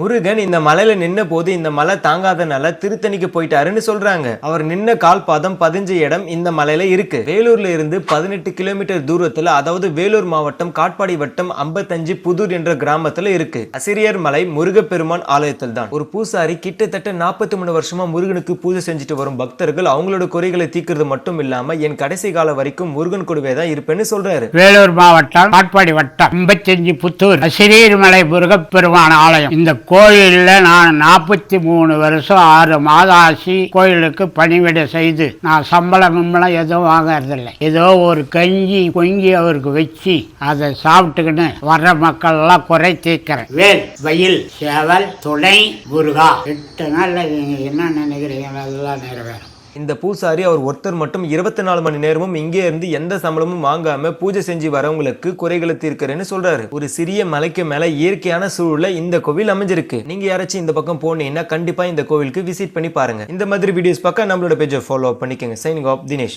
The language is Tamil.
முருகன் இந்த மலையில நின்ன போது இந்த மலை தாங்காதனால திருத்தணிக்கு போயிட்டாருன்னு சொல்றாங்க. அவர் நின்ன கால் பாதம் பதிஞ்ச இடம் இந்த மலையில இருக்கு. வேலூர்ல இருந்து பதினெட்டு கிலோமீட்டர் தூரத்துல அதாவது வேலூர் மாவட்டம் காட்பாடி வட்டம் ஐம்பத்தஞ்சு புதூர் என்ற கிராமத்துல இருக்கு. அசிரியர் மலை முருகப்பெருமான் ஆலயத்தில் தான். ஒரு பூசாரி கிட்டத்தட்ட நாற்பத்தி மூணு வருஷமா முருகனுக்கு பூஜை செஞ்சுட்டு வரும் பக்தர்கள் அவங்களோட குறைகளை தீர்க்கிறது மட்டும் இல்லாம என் கடைசி காலம் வரைக்கும் முருகன் கொடுவே தான் இருப்பேன்னு சொல்றாரு. வேலூர் மாவட்டம் காட்பாடி வட்டம் ஐம்பத்தஞ்சு புத்தூர் சிறீர்மலை முருகப்பெருமான் ஆலயம். இந்த கோயிலில் நான் நாற்பத்தி மூணு வருஷம் ஆறு மாதம் ஆசி கோயிலுக்கு பணிவிடை செய்து நான் சம்பளம் எதுவும் வாங்கறதில்லை. ஏதோ ஒரு கஞ்சி கொங்கி அவருக்கு வச்சு அதை சாப்பிட்டுக்கின்னு வர்ற மக்கள் எல்லாம் குறை தீர்க்கிறேன். வேல் வயல் சேவல் துணை முருகா. எட்டு நாளில் நீங்கள் என்ன நினைக்கிறீங்க? அதெல்லாம் நிறைவேறும். இந்த பூசாரி அவர் ஒருத்தர் மட்டும் இருபத்தி நாலு மணி நேரமும் இங்கே இருந்து எந்த சம்பளமும் வாங்காம பூஜை செஞ்சு வரவங்களுக்கு குறைகளை தீர்க்கிறேன்னு சொல்றாரு. ஒரு சிறிய மலைக்கு மேல இயற்கையான சூழல இந்த கோவில் அமைஞ்சிருக்கு. நீங்க யாராச்சும் இந்த பக்கம் போனீங்கன்னா கண்டிப்பா இந்த கோவிலுக்கு விசிட் பண்ணி பாருங்க. இந்த மாதிரி வீடியோஸ் பார்க்க நம்மளோட பேஜை ஃபாலோ பண்ணிக்கோங்க. Signing off Dinesh